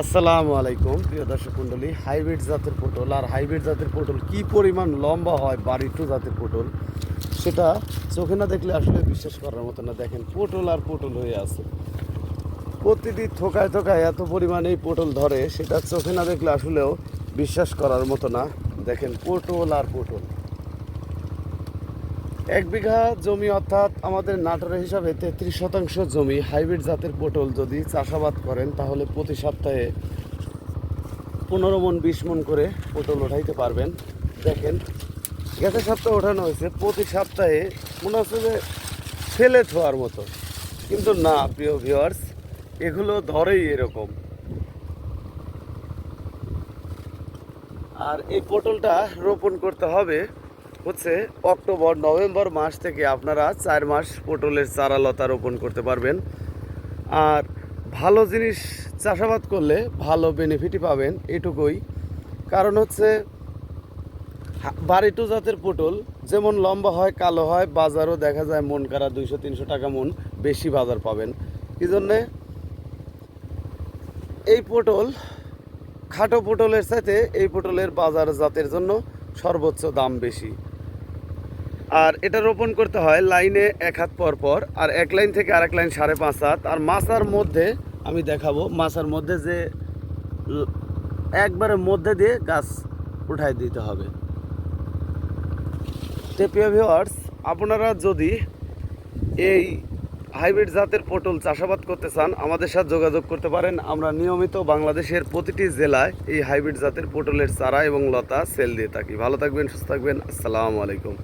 আসসালামু আলাইকুম, প্রিয় দর্শক মণ্ডলী। হাইব্রিড জাতের পটল, আর হাইব্রিড জাতের পটল কি পরিমাণ লম্বা হয়, বাড়িটু জাতের পটল, সেটা চোখে না দেখলে আসলে বিশ্বাস করার মতো না। দেখেন, পটল আর পটল হয়ে আছে। প্রতিদিন থোকায় থোকায় এত পরিমাণ এই পটল ধরে, সেটা চোখে না দেখলে আসলেও বিশ্বাস করার মতো না। দেখেন, পটল আর পটল। এক বিঘা জমি অর্থাৎ আমাদের নাটোরের হিসাবে তেত্রিশ শতাংশ জমি হাইব্রিড জাতের পটল যদি চাষাবাদ করেন, তাহলে প্রতি সপ্তাহে পনেরো মন, বিশ মন করে পটল ওঠাইতে পারবেন। দেখেন, গেছে সপ্তাহে ওঠানো হয়েছে, প্রতি সপ্তাহে মনে হচ্ছে যে ফেলে থোয়ার মতো। কিন্তু না, প্রিয় ভিওয়ার্স এগুলো ধরেই এরকম। আর এই পটলটা রোপণ করতে হবে হচ্ছে অক্টোবর, নভেম্বর মাস থেকে আপনারা চার মাস পটলের চারা লতা রোপণ করতে পারবেন। আর ভালো জিনিস চাষাবাদ করলে ভালো বেনিফিটই পাবেন এটুকুই। কারণ হচ্ছে বাড়িটু জাতের পটল যেমন লম্বা হয়, কালো হয়, বাজারও দেখা যায় মন কারা দুইশো, তিনশো টাকা মন বেশি বাজার পাবেন। এই জন্যে এই পটল, খাটো পটলের সাথে এই পটলের বাজার জাতের জন্য সর্বোচ্চ দাম বেশি। আর এটা রোপণ করতে হয় লাইনে এক হাত পর পর, আর এক লাইন থেকে আরেক লাইন সাড়ে পাঁচ হাত। আর মাছার মধ্যে, আমি দেখাবো, মাছার মধ্যে যে একবারে মধ্যে দিয়ে গাছ উঠাই দিতে হবে। টেপিয়া ভিওয়ার্স আপনারা যদি এই হাইব্রিড জাতের পটল চাষাবাদ করতে চান, আমাদের সাথে যোগাযোগ করতে পারেন। আমরা নিয়মিত বাংলাদেশের প্রতিটি জেলায় এই হাইব্রিড জাতের পটলের চারা এবং লতা সেল দিয়ে থাকি। ভালো থাকবেন, সুস্থ থাকবেন। আসসালামু আলাইকুম।